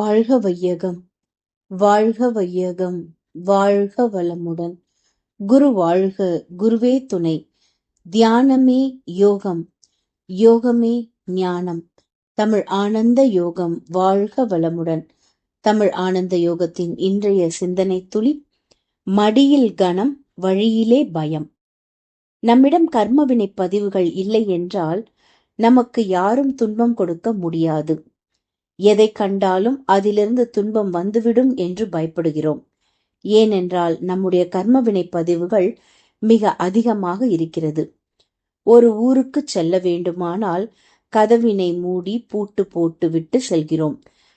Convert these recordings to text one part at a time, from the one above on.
வாழ்க வையகம் வாழ்க வையகம் வாழ்க வளமுடன். குரு வாழ்க குருவே துணை. தியானமே யோகம் யோகமே ஞானம். தமிழ் ஆனந்த யோகம் வாழ்க வளமுடன். தமிழ் ஆனந்த யோகத்தின் இன்றைய சிந்தனை துளி மடியில் கணம் வழியிலே பயம். நம்மிடம் கர்மவினை பதிவுகள் இல்லை என்றால் நமக்கு யாரும் துன்பம் கொடுக்க முடியாது. எதை கண்டாலும் அதிலிருந்து துன்பம் வந்துவிடும் என்று பயப்படுகிறோம். ஏனென்றால் நம்முடைய கர்மவினை பதிவுகள் மிக அதிகமாக இருக்கிறது. ஒரு ஊருக்கு செல்ல வேண்டுமானால் கதவினை மூடி பூட்டு போட்டு விட்டு செல்கிறோம்.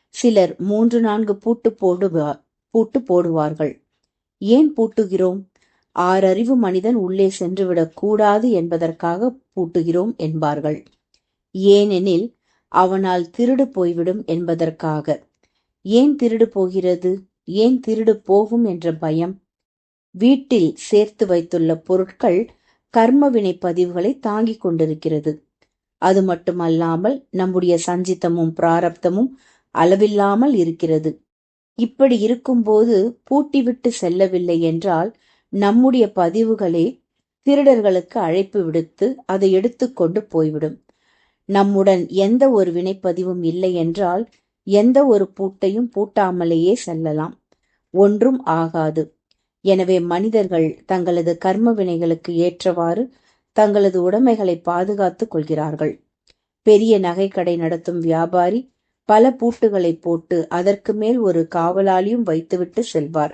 சிலர் மூன்று நான்கு பூட்டு போடுவார் பூட்டு போடுவார்கள். ஏன் பூட்டுகிறோம்? ஆறறிவு மனிதன் உள்ளே சென்றுவிடக் கூடாது என்பதற்காக பூட்டுகிறோம் என்பார்கள். ஏனெனில் அவனால் திருடு போய்விடும் என்பதற்காக. ஏன் திருடு போகிறது? ஏன் திருடு போகும் என்ற பயம்? வீட்டில் சேர்த்து வைத்துள்ள பொருட்கள் கர்மவினை பதிவுகளை தாங்கிக் கொண்டிருக்கிறது. அது மட்டுமல்லாமல் நம்முடைய சஞ்சித்தமும் பிராரப்தமும் அளவில்லாமல் இருக்கிறது. இப்படி இருக்கும்போது பூட்டிவிட்டு செல்லவில்லை என்றால் நம்முடைய பதிவுகளே திருடர்களுக்கு அழைப்பு விடுத்து அதை எடுத்துக்கொண்டு போய்விடும். நம்முடன் எந்த ஒரு வினைப்பதிவும் இல்லை என்றால் எந்த ஒரு பூட்டையும் பூட்டாமலேயே செல்லலாம். ஒன்றும் ஆகாது. எனவே மனிதர்கள் தங்களது கர்ம வினைகளுக்கு ஏற்றவாறு தங்களது உடைமைகளை பாதுகாத்துக் கொள்கிறார்கள். பெரிய நகைக்கடை நடத்தும் வியாபாரி பல பூட்டுகளை போட்டு அதற்கு மேல் ஒரு காவலாளியும் வைத்துவிட்டு செல்வார்.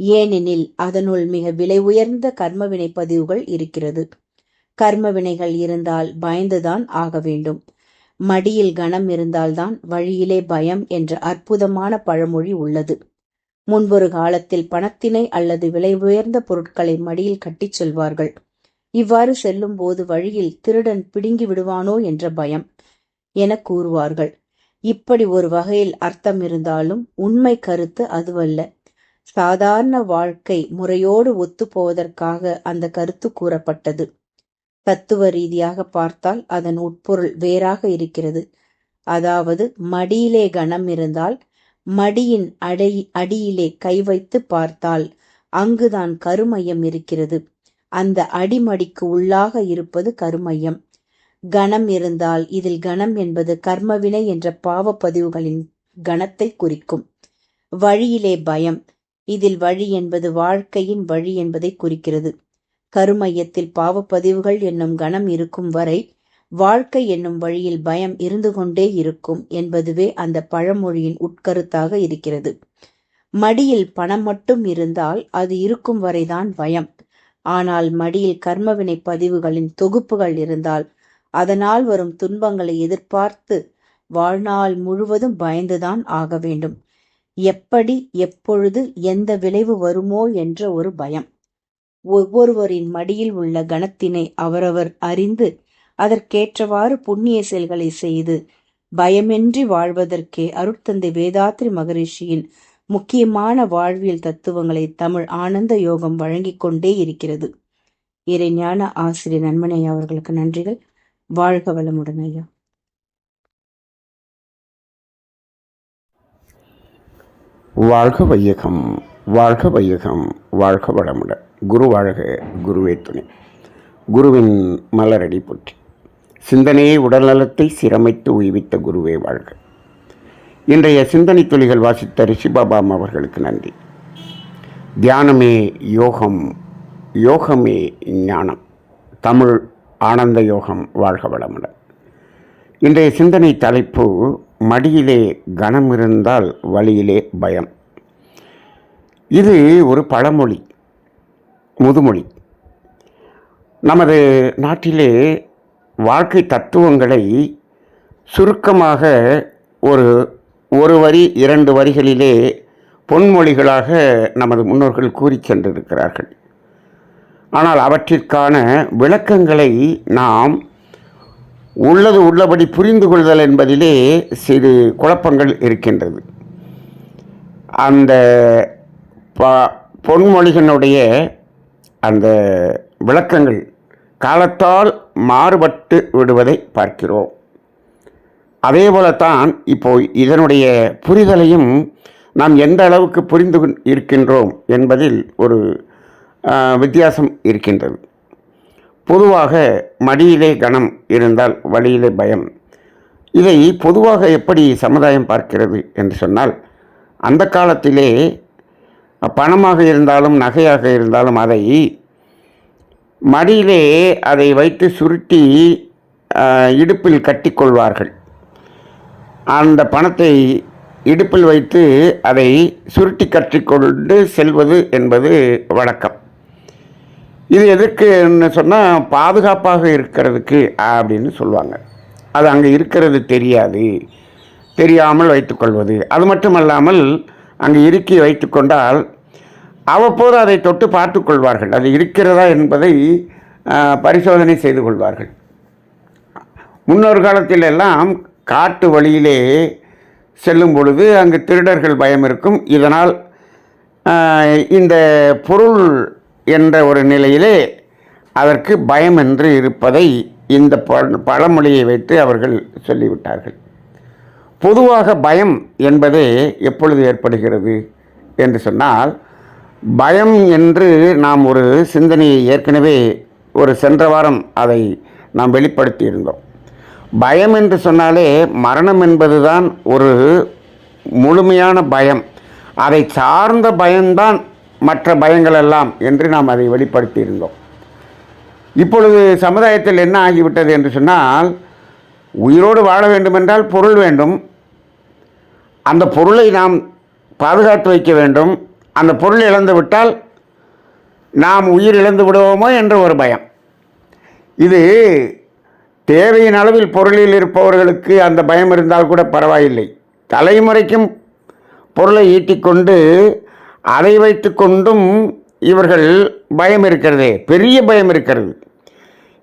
ஏனெனில் அதனுள் மிக விலை உயர்ந்த கர்மவினை பதிவுகள் இருக்கிறது. கர்ம வினைகள் இருந்தால் பயந்துதான் ஆக வேண்டும். மடியில் கணம் இருந்தால்தான் வழியிலே பயம் என்ற அற்புதமான பழமொழி உள்ளது. முன்பொரு காலத்தில் பணத்தினை அல்லது விலை உயர்ந்த பொருட்களை மடியில் கட்டிச் செல்வார்கள். இவ்வாறு செல்லும் போது வழியில் திருடன் பிடுங்கி விடுவானோ என்ற பயம் என கூறுவார்கள். இப்படி ஒரு வகையில் அர்த்தம் இருந்தாலும் உண்மை கருத்து அதுவல்ல. சாதாரண வாழ்க்கை முறையோடு ஒத்துப்போவதற்காக அந்த கருத்து கூறப்பட்டது. தத்துவ ரீதியாக பார்த்தால் அதன் உட்பொருள் வேறாக இருக்கிறது. அதாவது மடியிலே கணம் இருந்தால் மடியின் அடை அடியிலே கை வைத்து பார்த்தால் அங்குதான் கருமையம் இருக்கிறது. அந்த அடிமடிக்கு உள்ளாக இருப்பது கருமையம். கணம் இருந்தால் இதில் கணம் என்பது கர்மவினை என்ற பாவ பதிவுகளின் கணத்தை குறிக்கும். வழியிலே பயம். இதில் வழி என்பது வாழ்க்கையின் வழி என்பதை குறிக்கிறது. கருமையத்தில் பாவப்பதிவுகள் என்னும் கணம் இருக்கும் வரை வாழ்க்கை என்னும் வழியில் பயம் இருந்து கொண்டே இருக்கும் என்பதுவே அந்த பழமொழியின் உட்கருத்தாக இருக்கிறது. மடியில் பணம் மட்டும் இருந்தால் அது இருக்கும் வரைதான் பயம். ஆனால் மடியில் கர்மவினை பதிவுகளின் தொகுப்புகள் இருந்தால் அதனால் வரும் துன்பங்களை எதிர்பார்த்து வாழ்நாள் முழுவதும் பயந்துதான் ஆக வேண்டும். எப்படி எப்பொழுது எந்த விளைவு வருமோ என்ற ஒரு பயம். ஒவ்வொருவரின் மடியில் உள்ள கணத்தினை அவரவர் அறிந்து அதற்கேற்றவாறு புண்ணிய செயல்களை செய்து பயமின்றி வாழ்வதற்கே அருட்தந்தை வேதாத்ரி மகரிஷியின் முக்கியமான வாழ்வியல் தத்துவங்களை தமிழ் ஆனந்த யோகம் வழங்கிக் கொண்டே இருக்கிறது. இறைஞான ஆசிரியர் நன்மனை அவர்களுக்கு நன்றிகள். வாழ்க வளமுடன் ஐயா. வாழ்க வையகம் வாழ்க வையகம் வாழ்க வளமுடன். குரு வாழ்க குருவே துணை. குருவின் மலரடி போற்றி. சிந்தனையை உடல்நலத்தை சிரமைத்து உய்வித்த குருவே வாழ்க. இன்றைய சிந்தனை துளிகள் வாசித்த ரிஷிபாபாம் அவர்களுக்கு நன்றி. தியானமே யோகம் யோகமே ஞானம். தமிழ் ஆனந்த யோகம் வாழ்க வளமுடன். இன்றைய சிந்தனை தலைப்பு மடியிலே கனம் இருந்தால் வழியிலே பயம். இது ஒரு பழமொழி. முதுமொழி. நமது நாட்டிலே வாழ்க்கை தத்துவங்களை சுருக்கமாக ஒரு ஒரு வரி இரண்டு வரிகளிலே பொன்மொழிகளாக நமது முன்னோர்கள் கூறி சென்றிருக்கிறார்கள். ஆனால் அவற்றிற்கான விளக்கங்களை நாம் உள்ளது உள்ளபடி புரிந்து கொள்தல் என்பதிலே சிறு குழப்பங்கள் இருக்கின்றது. அந்த ப பொன்மொழிகளுடைய அந்த விளக்கங்கள் காலத்தால் மாறுபட்டு விடுவதை பார்க்கிறோம். அதே போலத்தான் இப்போ இதனுடைய புரிதலையும் நாம் எந்த அளவுக்கு புரிந்து இருக்கின்றோம் என்பதில் ஒரு வித்தியாசம் இருக்கின்றது. பொதுவாக மடியிலே கணம் இருந்தால் வழியிலே பயம். இதை பொதுவாக எப்படி சமுதாயம் பார்க்கிறது என்று சொன்னால் அந்த காலத்திலே பணமாக இருந்தாலும் நகையாக இருந்தாலும் அதை மடியிலே அதை வைத்து சுருட்டி இடுப்பில் கட்டிக்கொள்வார்கள். அந்த பணத்தை இடுப்பில் வைத்து அதை சுருட்டி கட்டிக்கொண்டு செல்வது என்பது வழக்கம். இது எதற்குன்னு சொன்னால் பாதுகாப்பாக இருக்கிறதுக்கு அப்படின்னு சொல்லுவாங்க. அது அங்கே இருக்கிறது தெரியாது. தெரியாமல் வைத்துக்கொள்வது அது மட்டுமல்லாமல் அங்கு இறுக்கி வைத்துக்கொண்டால் அவ்வப்போது அதை தொட்டு பார்த்து கொள்வார்கள். அது இருக்கிறதா என்பதை பரிசோதனை செய்து கொள்வார்கள். முன்னொரு காலத்தில் எல்லாம் காட்டு வழியிலே செல்லும் பொழுது அங்கு திருடர்கள் பயம் இருக்கும். இதனால் இந்த பொருள் என்ற ஒரு நிலையிலே அதற்கு பயம் என்று இருப்பதை இந்த பழமொழியை வைத்து அவர்கள் சொல்லிவிட்டார்கள். பொதுவாக பயம் என்பதே எப்பொழுது ஏற்படுகிறது என்று சொன்னால் பயம் என்று நாம் ஒரு சிந்தனையை ஏற்கனவே ஒரு சென்ற வாரம் அதை நாம் வெளிப்படுத்தியிருந்தோம். பயம் என்று சொன்னாலே மரணம் என்பதுதான் ஒரு முழுமையான பயம். அதை சார்ந்த பயம்தான் மற்ற பயங்கள் எல்லாம் என்று நாம் அதை வெளிப்படுத்தியிருந்தோம். இப்பொழுது சமுதாயத்தில் என்ன ஆகிவிட்டது என்று சொன்னால் உயிரோடு வாழ வேண்டுமென்றால் பொருள் வேண்டும். அந்த பொருளை நாம் பாதுகாத்து வைக்க வேண்டும். அந்த பொருள் இழந்து விட்டால் நாம் உயிர் இழந்து விடுவோமோ என்ற ஒரு பயம். இது தேவையின் அளவில் பொருளில் இருப்பவர்களுக்கு அந்த பயம் இருந்தால் கூட பரவாயில்லை. தலைமுறைக்கும் பொருளை ஈட்டிக்கொண்டு அதை வைத்து கொண்டும் இவர்கள் பயம் இருக்கிறதே பெரிய பயம் இருக்கிறது.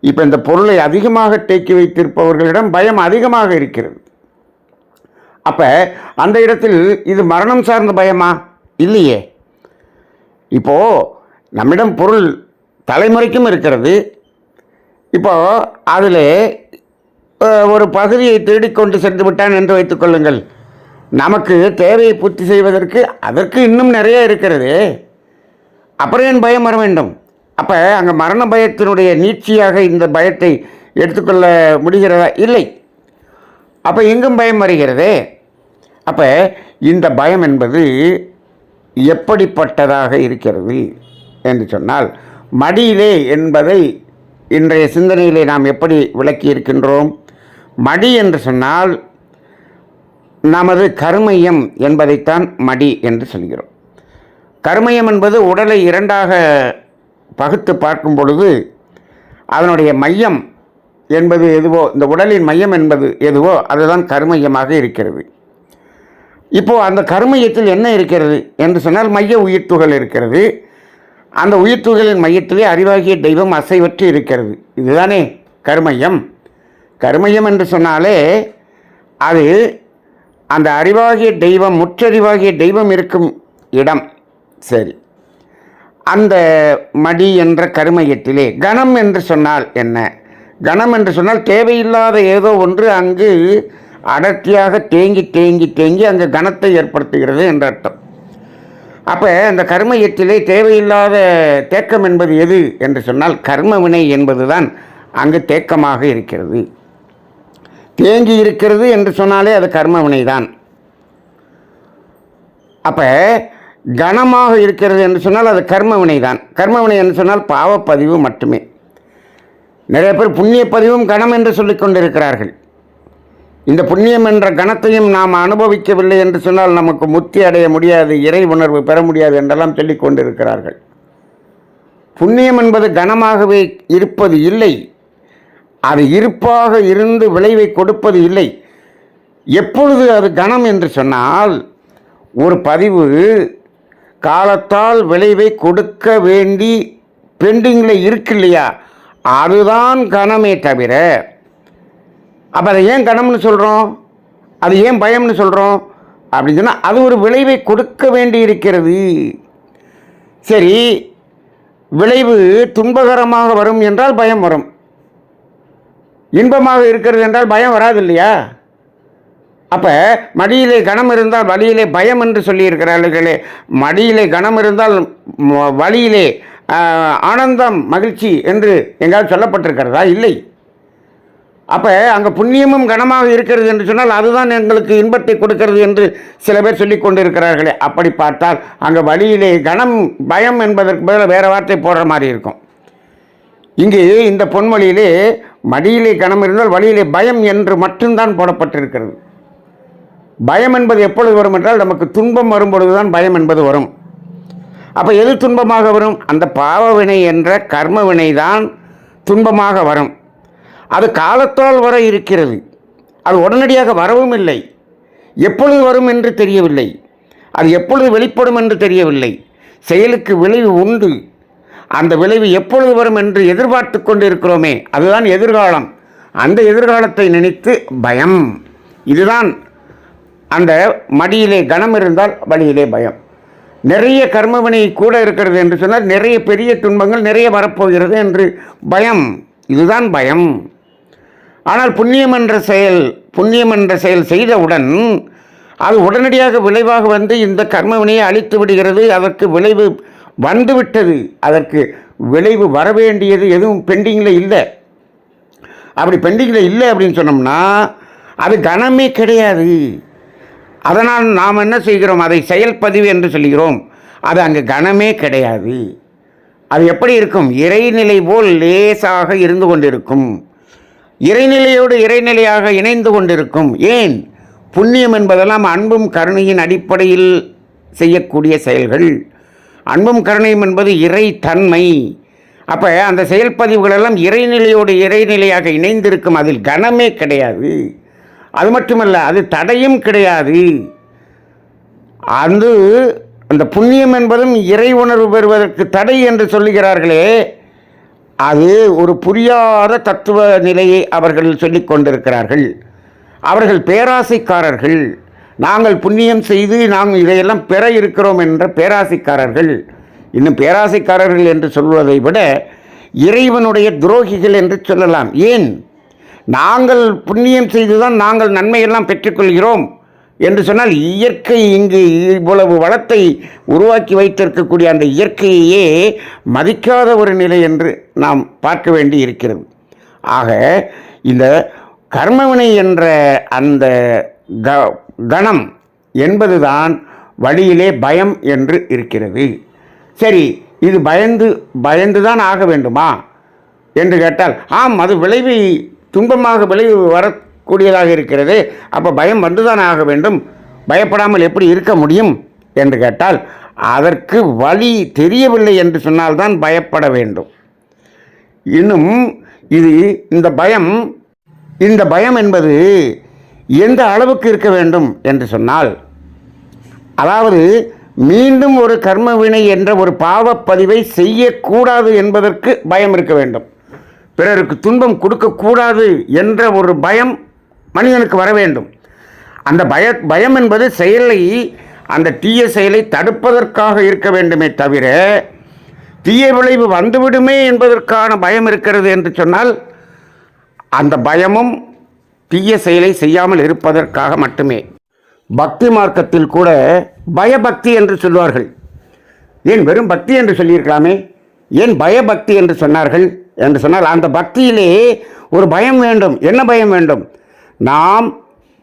இப்போ இந்த பொருளை அதிகமாக தேக்கி வைத்திருப்பவர்களிடம் பயம் அதிகமாக இருக்கிறது. அப்போ அந்த இடத்தில் இது மரணம் சார்ந்த பயமா? இல்லையே. இப்போ நம்மிடம் பொருள் தலைமுறைக்கும் இருக்கிறது. இப்போ அதில் ஒரு பகுதியை தேடிக்கொண்டு சென்று விட்டான் என்று வைத்துக்கொள்ளுங்கள் நமக்கு தேவையை பூர்த்தி செய்வதற்கு அதற்கு இன்னும் நிறைய இருக்கிறது. அப்புறம் ஏன் பயம் வர வேண்டும்? அப்போ அங்கே மரண பயத்தினுடைய நீட்சியாக இந்த பயத்தை எடுத்துக்கொள்ள முடிகிறதா? இல்லை. அப்போ எங்கும் பயம் வருகிறதே? அப்போ இந்த பயம் என்பது எப்படிப்பட்டதாக இருக்கிறது என்று சொன்னால் மடியிலே என்பதை இன்றைய சிந்தனையிலே நாம் எப்படி விளக்கி இருக்கின்றோம் மடி என்று சொன்னால் நமது கருமையம் என்பதைத்தான் மடி என்று சொல்கிறோம். கருமையம் என்பது உடலை இரண்டாக பகுத்து பார்க்கும் பொழுது அதனுடைய மையம் என்பது எதுவோ இந்த உடலின் மையம் என்பது எதுவோ அதுதான் கருமையமாக இருக்கிறது. இப்போது அந்த கருமையத்தில் என்ன இருக்கிறது என்று சொன்னால் மைய உயிர்த்துகள் இருக்கிறது. அந்த உயிர்த்துகளின் மையத்திலே அறிவாகிய தெய்வம் அசைவற்று இருக்கிறது. இதுதானே கருமையம். கருமையம் என்று சொன்னாலே அது அந்த அறிவாகிய தெய்வம் முற்றறிவாகிய தெய்வம் இருக்கும் இடம். சரி. அந்த மடி என்ற கருமையத்திலே கணம் என்று சொன்னால் என்ன? கணம் என்று சொன்னால் தேவையில்லாத ஏதோ ஒன்று அங்கு அடர்த்தியாக தேங்கி தேங்கி தேங்கி அங்கு கணத்தை ஏற்படுத்துகிறது என்ற அர்த்தம். அப்போ அந்த கர்மயத்திலே தேவையில்லாத தேக்கம் என்பது எது என்று சொன்னால் கர்ம வினை என்பதுதான் அங்கு தேக்கமாக இருக்கிறது. தேங்கி இருக்கிறது என்று சொன்னாலே அது கர்ம வினைதான் அப்போ கனமாக இருக்கிறது என்று சொன்னால் அது கர்மவினை தான். கர்மவினை என்று சொன்னால் பாவப்பதிவு மட்டுமே. நிறைய பேர் புண்ணிய பதிவும் கணம் என்று சொல்லிக் கொண்டிருக்கிறார்கள். இந்த புண்ணியம் என்ற கணத்தையும் நாம் அனுபவிக்கவில்லை என்று சொன்னால் நமக்கு முத்தி அடைய முடியாது இறை உணர்வு பெற முடியாது என்றெல்லாம் சொல்லிக் கொண்டிருக்கிறார்கள். புண்ணியம் என்பது கனமாகவே இருப்பது இல்லை. அது இருப்பாக இருந்து விளைவை கொடுப்பது இல்லை. எப்பொழுது அது கணம் என்று சொன்னால் ஒரு பதிவு காலத்தால் விளைவை கொடுக்க வேண்டி பெண்டிங்கில் இருக்கு இல்லையா அதுதான் கணமே தவிர அப்போ அதை ஏன் கணம்னு சொல்கிறோம் அது ஏன் பயம்னு சொல்கிறோம் அப்படின்னு சொன்னால் அது ஒரு விளைவை கொடுக்க வேண்டி இருக்கிறது. சரி விளைவு துன்பகரமாக வரும் என்றால் பயம் வரும். இன்பமாக இருக்கிறது என்றால் பயம் வராது இல்லையா? அப்போ மடியிலே கனம் இருந்தால் வழியிலே பயம் என்று சொல்லியிருக்கிறார்களே. மடியிலே கனம் இருந்தால் வழியிலே ஆனந்தம் மகிழ்ச்சி என்று எங்காவது சொல்லப்பட்டிருக்கிறதா? இல்லை. அப்போ அங்கே புண்ணியமும் கனமாக இருக்கிறது என்று சொன்னால் அதுதான் எங்களுக்கு இன்பத்தை கொடுக்கிறது என்று சில பேர் சொல்லி கொண்டிருக்கிறார்களே. அப்படி பார்த்தால் அங்கே வழியிலே கனம் பயம் என்பதற்கு பதிலாக வேறு வார்த்தை போடுற மாதிரி இருக்கும். இங்கே இந்த பொன்மொழியிலே மடியிலே கனம் இருந்தால் வழியிலே பயம் என்று மட்டும்தான் போடப்பட்டிருக்கிறது. பயம் என்பது எப்பொழுது வரும் என்றால் நமக்கு துன்பம் வரும்பொழுதுதான் பயம் என்பது வரும். அப்போ எது துன்பமாக வரும்? அந்த பாவ வினை என்ற கர்ம வினை தான் துன்பமாக வரும். அது காலத்தால் வர இருக்கிறது. அது உடனடியாக வரவும் இல்லை. எப்பொழுது வரும் என்று தெரியவில்லை. அது எப்பொழுது வெளிப்படும் என்று தெரியவில்லை. செயலுக்கு விளைவு உண்டு. அந்த விளைவு எப்பொழுது வரும் என்று எதிர்பார்த்து கொண்டு இருக்கிறோமே அதுதான் எதிர்காலம். அந்த எதிர்காலத்தை நினைத்து பயம். இதுதான் அந்த மடியிலே கனம் இருந்தால் வழியிலே பயம். நிறைய கர்மவினை கூட இருக்கிறது என்று சொன்னால் நிறைய பெரிய துன்பங்கள் நிறைய வரப்போகிறது என்று பயம். இதுதான் பயம். ஆனால் புண்ணியம் என்ற செயல் புண்ணியம் என்ற செயல் செய்தவுடன் அது உடனடியாக விளைவாக வந்து இந்த கர்மவினையை அழித்து விடுகிறது. அதற்கு விளைவு வந்துவிட்டது. அதற்கு விளைவு வரவேண்டியது எதுவும் பெண்டிங்கில் இல்லை. அப்படி பெண்டிங்கில் இல்லை அப்படின்னு சொன்னோம்னா அது கனமே கிடையாது. அதனால் நாம் என்ன செய்கிறோம்? அதை செயல்பதிவு என்று சொல்கிறோம். அது அங்கே கனமே கிடையாது. அது எப்படி இருக்கும்? இறைநிலை போல் லேசாக இருந்து கொண்டிருக்கும். இறைநிலையோடு இறைநிலையாக இணைந்து கொண்டிருக்கும். ஏன்? புண்ணியம் என்பதெல்லாம் அன்பும் கருணையின் அடிப்படையில் செய்யக்கூடிய செயல்கள். அன்பும் கருணையும் என்பது இறை தன்மை அப்போ அந்த செயல்பதிவுகளெல்லாம் இறைநிலையோடு இறைநிலையாக இணைந்திருக்கும். அதில் கனமே கிடையாது. அது மட்டுமல்ல அது தடையும் கிடையாது. அது அந்த புண்ணியம் என்பதும் இறை உணர்வு பெறுவதற்கு தடை என்று சொல்லுகிறார்களே அது ஒரு புரியாத தத்துவ நிலையை அவர்கள் சொல்லிக் கொண்டிருக்கிறார்கள். அவர்கள் பேராசைக்காரர்கள். நாங்கள் புண்ணியம் செய்து நாங்கள் இதையெல்லாம் பெற இருக்கிறோம் என்ற பேராசைக்காரர்கள். இன்னும் பேராசைக்காரர்கள் என்று சொல்வதை விட இறைவனுடைய துரோகிகள் என்று சொல்லலாம். ஏன்? நாங்கள் புண்ணியம் செய்துதான் நாங்கள் நன்மையெல்லாம் பெற்றுக்கொள்கிறோம் என்று சொன்னால் இயற்கை இங்கு இவ்வளவு வளத்தை உருவாக்கி வைத்திருக்கக்கூடிய அந்த இயற்கையையே மதிக்காத ஒரு நிலை என்று நாம் பார்க்க வேண்டி இருக்கிறது. ஆக இந்த கர்மவினை என்ற அந்த க கணம் என்பதுதான் வழியிலே பயம் என்று இருக்கிறது. சரி இது பயந்து பயந்து தான் ஆக வேண்டுமா? என்று கேட்டால் ஆம் அது விளைவை துன்பமாக விளைவு வரக்கூடியதாக இருக்கிறது. அப்போ பயம் வந்துதான் ஆக வேண்டும்? பயப்படாமல் எப்படி இருக்க முடியும் என்று கேட்டால் அதற்கு வழி தெரியவில்லை என்று சொன்னால்தான் பயப்பட வேண்டும். இன்னும் இது இந்த பயம் இந்த பயம் என்பது எந்த அளவுக்கு இருக்க வேண்டும் என்று சொன்னால் அதாவது மீண்டும் ஒரு கர்மவினை என்ற ஒரு பாவப்பதிவை செய்யக்கூடாது என்பதற்கு பயம் இருக்க வேண்டும். பிறருக்கு துன்பம் கொடுக்கக்கூடாது என்ற ஒரு பயம் மனிதனுக்கு வர வேண்டும். அந்த பய பயம் என்பது செயலை அந்த தீய செயலை தடுப்பதற்காக இருக்க வேண்டுமே தவிர தீய விளைவு வந்துவிடுமே என்பதற்கான பயம் இருக்கிறது என்று சொன்னால் அந்த பயமும் தீய செயலை செய்யாமல் இருப்பதற்காக மட்டுமே. பக்தி மார்க்கத்தில் கூட பயபக்தி என்று சொல்வார்கள். ஏன் வெறும் பக்தி என்று சொல்லியிருக்கலாமே? ஏன் பயபக்தி என்று சொன்னார்கள்? என்று சொன்னால் அந்த பக்தியிலே ஒரு பயம் வேண்டும். என்ன பயம் வேண்டும்? நாம்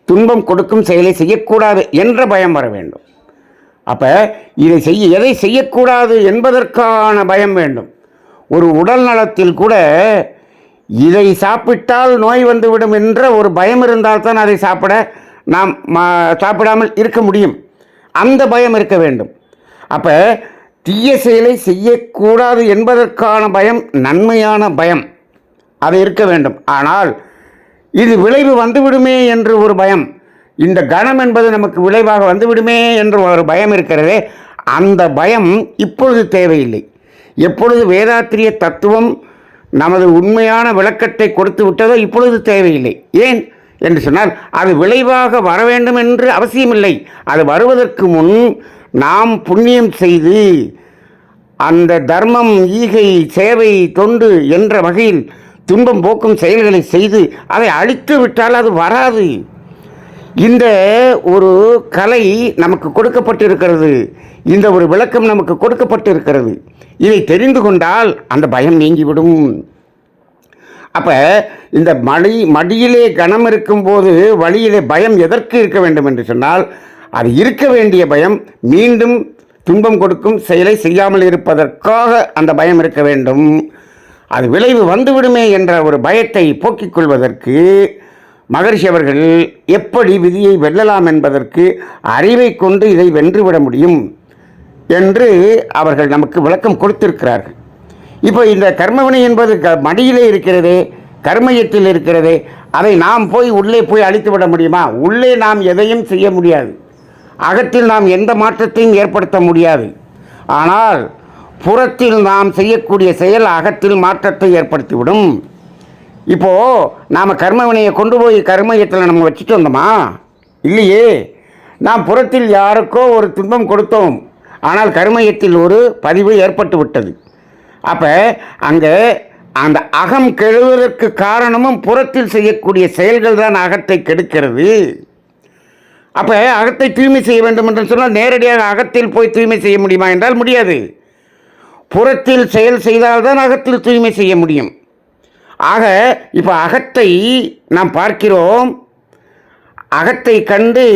துன்பம் கொடுக்கும் செயலை செய்யக்கூடாது என்ற பயம் வர வேண்டும். அப்போ இதை செய்ய எதை செய்யக்கூடாது என்பதற்கான பயம் வேண்டும். ஒரு உடல் நலத்தில் கூட இதை சாப்பிட்டால் நோய் வந்துவிடும் என்ற ஒரு பயம் இருந்தால்தான் அதை சாப்பிட நாம் சாப்பிடாமல் இருக்க முடியும். அந்த பயம் இருக்க வேண்டும். அப்போ தீய செயலை செய்யக்கூடாது என்பதற்கான பயம் நன்மையான பயம். அது இருக்க வேண்டும். ஆனால் இது விளைவு வந்துவிடுமே என்று ஒரு பயம். இந்த கணம் என்பது நமக்கு விளைவாக வந்துவிடுமே என்று ஒரு பயம் இருக்கிறதே அந்த பயம் இப்பொழுது தேவையில்லை. எப்பொழுது வேதாத்திரிய தத்துவம் நமது உண்மையான விளக்கத்தை கொடுத்து விட்டதோ இப்பொழுது தேவையில்லை. ஏன் என்று சொன்னால் அது விளைவாக வர வேண்டும் என்று அவசியமில்லை. அது வருவதற்கு முன் நாம் புண்ணியம் செய்து அந்த தர்மம் ஈகை சேவை தொண்டு என்ற வகையில் துன்பம் போக்கும் செயல்களை செய்து அதை அழித்து விட்டால் அது வராது. இந்த ஒரு கலை நமக்கு கொடுக்கப்பட்டிருக்கிறது. இந்த ஒரு விளக்கம் நமக்கு கொடுக்கப்பட்டிருக்கிறது. இதை தெரிந்து கொண்டால் அந்த பயம் நீங்கிவிடும். அப்போ இந்த மடி மடியிலே கனம் இருக்கும்போது வழியிலே பயம் எதற்கு இருக்க வேண்டும் என்று சொன்னால் அது இருக்க வேண்டிய பயம் மீண்டும் துன்பம் கொடுக்கும் செயலை செய்யாமல் இருப்பதற்காக அந்த பயம் இருக்க வேண்டும். அது விளைவு வந்துவிடுமே என்ற ஒரு பயத்தை போக்கிக் கொள்வதற்கு மகர்ஷி அவர்கள் எப்படி விதியை வெல்லலாம் என்பதற்கு அறிவை கொண்டு இதை வென்றுவிட முடியும் என்று அவர்கள் நமக்கு விளக்கம் கொடுத்திருக்கிறார்கள். இப்போ இந்த கர்மவினை என்பது க மடியிலே இருக்கிறதே கர்மயத்தில் இருக்கிறதே அதை நாம் போய் உள்ளே போய் அழித்து விட முடியுமா? உள்ளே நாம் எதையும் செய்ய முடியாது. அகத்தில் நாம் எந்த மாற்றத்தையும் ஏற்படுத்த முடியாது. ஆனால் புறத்தில் நாம் செய்யக்கூடிய செயல் அகத்தில் மாற்றத்தை ஏற்படுத்திவிடும். இப்போது நாம் கர்மவினையை கொண்டு போய் கர்மயத்தில் நம்ம வச்சுட்டு வந்தோமா? இல்லையே. நாம் புறத்தில் யாருக்கோ ஒரு துன்பம் கொடுத்தோம். ஆனால் கர்மயத்தில் ஒரு பதிவு ஏற்பட்டு விட்டது. அப்போ அங்கே அந்த அகம் கெழுவதற்கு காரணமும் புறத்தில் செய்யக்கூடிய செயல்கள் தான் அகத்தை கெடுக்கிறது. அப்போ அகத்தை தூய்மை செய்ய வேண்டும் என்று சொன்னால் நேரடியாக அகத்தில் போய் தூய்மை செய்ய முடியுமா என்றால் முடியாது. புறத்தில் செயல் செய்தால்தான் அகத்தில் தூய்மை செய்ய முடியும். ஆக இப்போ அகத்தை நாம் பார்க்கிறோம். அகத்தை கண்டு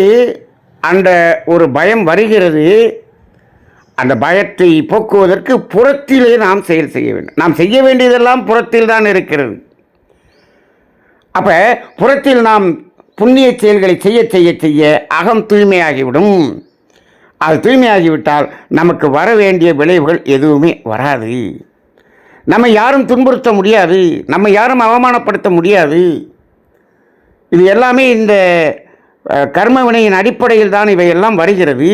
அந்த ஒரு பயம் வருகிறது. அந்த பயத்தை போக்குவதற்கு புறத்திலே நாம் செயல் செய்ய வேண்டும். நாம் செய்ய வேண்டியதெல்லாம் புறத்தில் தான் இருக்கிறது. அப்போ புறத்தில் நாம் புண்ணிய செயல்களை செய்ய செய்ய செய்ய அகம் தூய்மையாகிவிடும். அது தூய்மையாகிவிட்டால் நமக்கு வர வேண்டிய விளைவுகள் எதுவுமே வராது. நம்ம யாரும் துன்புறுத்த முடியாது. நம்ம யாரும் அவமானப்படுத்த முடியாது. இது எல்லாமே இந்த கர்ம வினையின் அடிப்படையில் தான் இவையெல்லாம் வருகிறது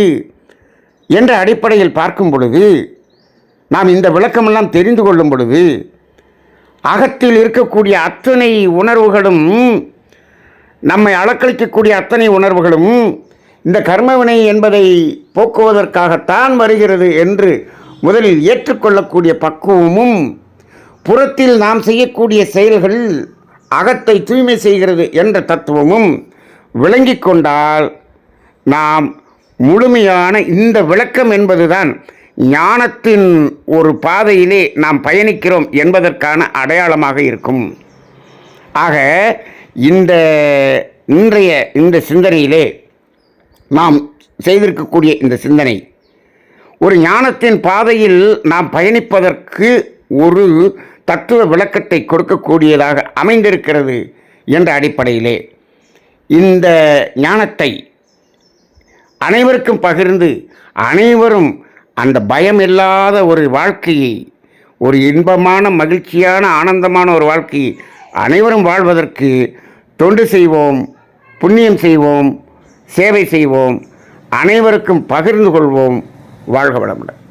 என்ற அடிப்படையில் பார்க்கும் பொழுது நாம் இந்த விளக்கமெல்லாம் தெரிந்து கொள்ளும் பொழுது அகத்தில் இருக்கக்கூடிய அத்தனை உணர்வுகளும் நம்மை அளக்களிக்கக்கூடிய அத்தனை உணர்வுகளும் இந்த கர்மவினை என்பதை போக்குவதற்காகத்தான் வருகிறது என்று முதலில் ஏற்றுக்கொள்ளக்கூடிய பக்குவமும் புறத்தில் நாம் செய்யக்கூடிய செயல்கள் அகத்தை தூய்மை செய்கிறது என்ற தத்துவமும் விளங்கிக் கொண்டால் நாம் முழுமையான இந்த விளக்கம் என்பதுதான் ஞானத்தின் ஒரு பாதையிலே நாம் பயணிக்கிறோம் என்பதற்கான அடையாளமாக இருக்கும். ஆக இந்த இன்றைய இந்த சிந்தனையிலே நாம் செய்திருக்கக்கூடிய இந்த சிந்தனை ஒரு ஞானத்தின் பாதையில் நாம் பயணிப்பதற்கு ஒரு தத்துவ விளக்கத்தை கொடுக்கக்கூடியதாக அமைந்திருக்கிறது என்ற அடிப்படையிலே இந்த ஞானத்தை அனைவருக்கும் பகிர்ந்து அனைவரும் அந்த பயம் இல்லாத ஒரு வாழ்க்கையை ஒரு இன்பமான மகிழ்ச்சியான ஆனந்தமான ஒரு வாழ்க்கையை அனைவரும் வாழ்வதற்கு தொண்டு செய்வோம் புண்ணியம் செய்வோம் சேவை செய்வோம் அனைவருக்கும் பகிர்ந்து கொள்வோம். வாழ்க வளமுடன்.